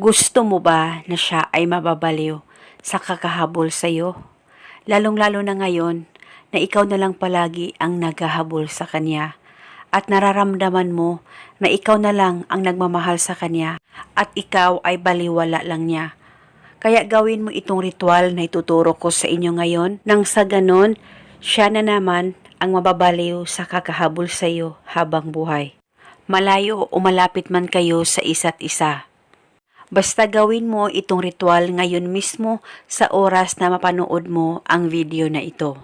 Gusto mo ba na siya ay mababaliw sa kakahabol sa iyo? Lalong-lalo na ngayon na ikaw na lang palagi ang naghahabol sa kanya at nararamdaman mo na ikaw na lang ang nagmamahal sa kanya at ikaw ay baliwala lang niya. Kaya gawin mo itong ritual na ituturo ko sa inyo ngayon nang sa ganon, siya na naman ang mababaliw sa kakahabol sa iyo habang buhay. Malayo o malapit man kayo sa isa't isa. Basta gawin mo itong ritual ngayon mismo sa oras na mapanood mo ang video na ito.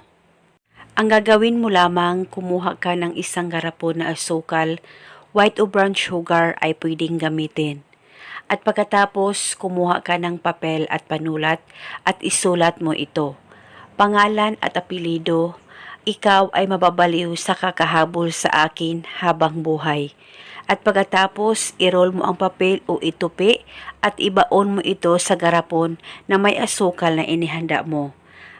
Ang gagawin mo lamang, kumuha ka ng isang garapon na asukal, white o brown sugar ay pwedeng gamitin. At pagkatapos, kumuha ka ng papel at panulat at isulat mo ito. Pangalan at apelido, ikaw ay mababaliw sa kakahabol sa akin habang buhay. At pagkatapos, i-roll mo ang papel o itupi at ibaon mo ito sa garapon na may asukal na inihanda mo.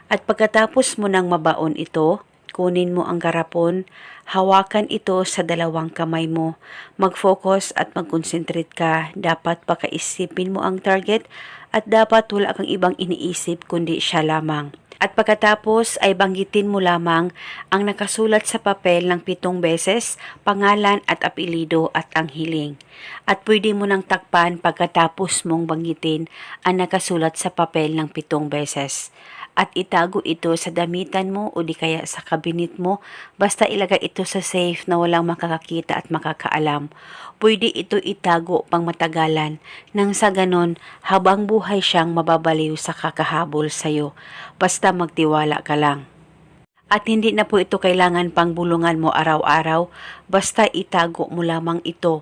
At pagkatapos mo nang mabaon ito, kunin mo ang garapon, hawakan ito sa dalawang kamay mo, mag-focus at mag-concentrate ka. Dapat pakaisipin mo ang target at dapat wala kang ibang iniisip kundi siya lamang. At pagkatapos ay banggitin mo lamang ang nakasulat sa papel ng pitong beses, pangalan at apelido at ang hiling. At pwede mo nang takpan pagkatapos mong banggitin ang nakasulat sa papel ng pitong beses. At itago ito sa damitan mo o di kaya sa kabinet mo, basta ilagay ito sa safe na walang makakakita at makakaalam. Pwede ito itago pang matagalan nang sa ganon habang buhay siyang mababaliw sa kakahabol sa'yo. Basta magtiwala ka lang. At hindi na po ito kailangan pang bulungan mo araw-araw, basta itago mo lamang ito.